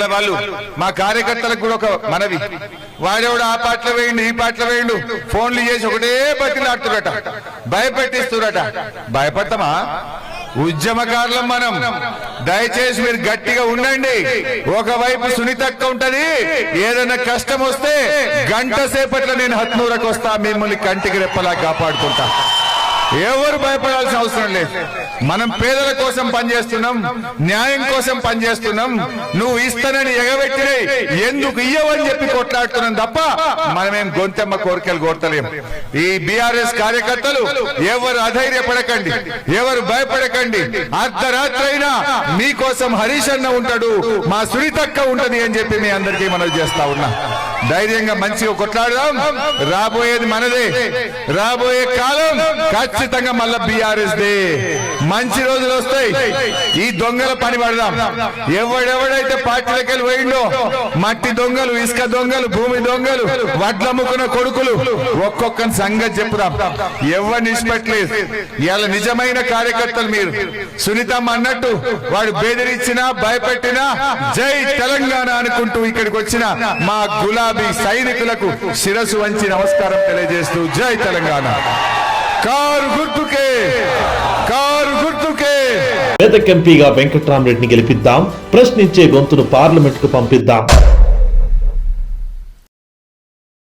ఇవాళ వాళ్ళు. మా కార్యకర్తలకు కూడా ఒక మనవి. వాడేవాడు ఆ పాటలు వేయండి ఈ పాటలు వేయండు. ఫోన్లు చేసి ఒకటే బతిలాడుతురట భయపెట్టిస్తురట. భయపడతామా? ఉద్యమకారులం మనం. దయచేసి మీరు గట్టిగా ఉండండి. ఒకవైపు సునీతక్క ఉంటది. ఏదైనా కష్టం వస్తే గంట సేపట్లో నేను హత్నూరకు వస్తా మిమ్మల్ని కంటికి రెప్పలా కాపాడుకుంటా. ఎవరు భయపడాల్సిన అవసరం లేదు. మనం పేదల కోసం పనిచేస్తున్నాం న్యాయం కోసం పనిచేస్తున్నాం నువ్వు ఇస్తానని ఎగబెట్టినే ఎందుకు ఇయ్యవని చెప్పి కొట్లాడుతున్నాం తప్ప మనమేం గొంతెమ్మ కోరికలు కోరతలేం. ఈ బీఆర్ఎస్ కార్యకర్తలు ఎవరు అధైర్యపడకండి ఎవరు భయపడకండి అర్ధరాత్రి అయినా మీకోసం హరీష్ అన్న ఉంటాడు మా సునీతక్క ఉంటది అని చెప్పి మీ అందరికీ మనం చేస్తా ఉన్నా. ధైర్యంగా మంచిగా కొట్లాడదాం. రాబోయేది మనదే. రాబోయే కాలం ఖచ్చితంగా మళ్ళా బీఆర్ఎస్ దే మంచి రోజులు వస్తాయి. ఈ దొంగల పని పడదాం. ఎవడెవడైతే పార్టీలకు వెళ్ళి పోయిండో మట్టి దొంగలు ఇసుక దొంగలు భూమి దొంగలు వడ్లమ్ముకున్న కొడుకులు ఒక్కొక్కని సంగతి చెప్పుదాం. ఎవరిని ఇష్టపెట్టలేదు ఇవాళ నిజమైన కార్యకర్తలు మీరు. సునీతమ్మ అన్నట్టు వాడు బెదిరించినా భయపెట్టినా జై తెలంగాణ అనుకుంటూ ఇక్కడికి వచ్చిన మా గులాబీ సైనికులకు శిరసు వంచి నమస్కారం తెలియజేస్తూ జై తెలంగాణ. కారు గుర్తుకే కారు గుర్తుకే. ఎంపీగా వెంకట్రామరెడ్డిని గెలిపిద్దాం. ప్రశ్నించే గొంతును పార్లమెంట్కు పంపిద్దాం.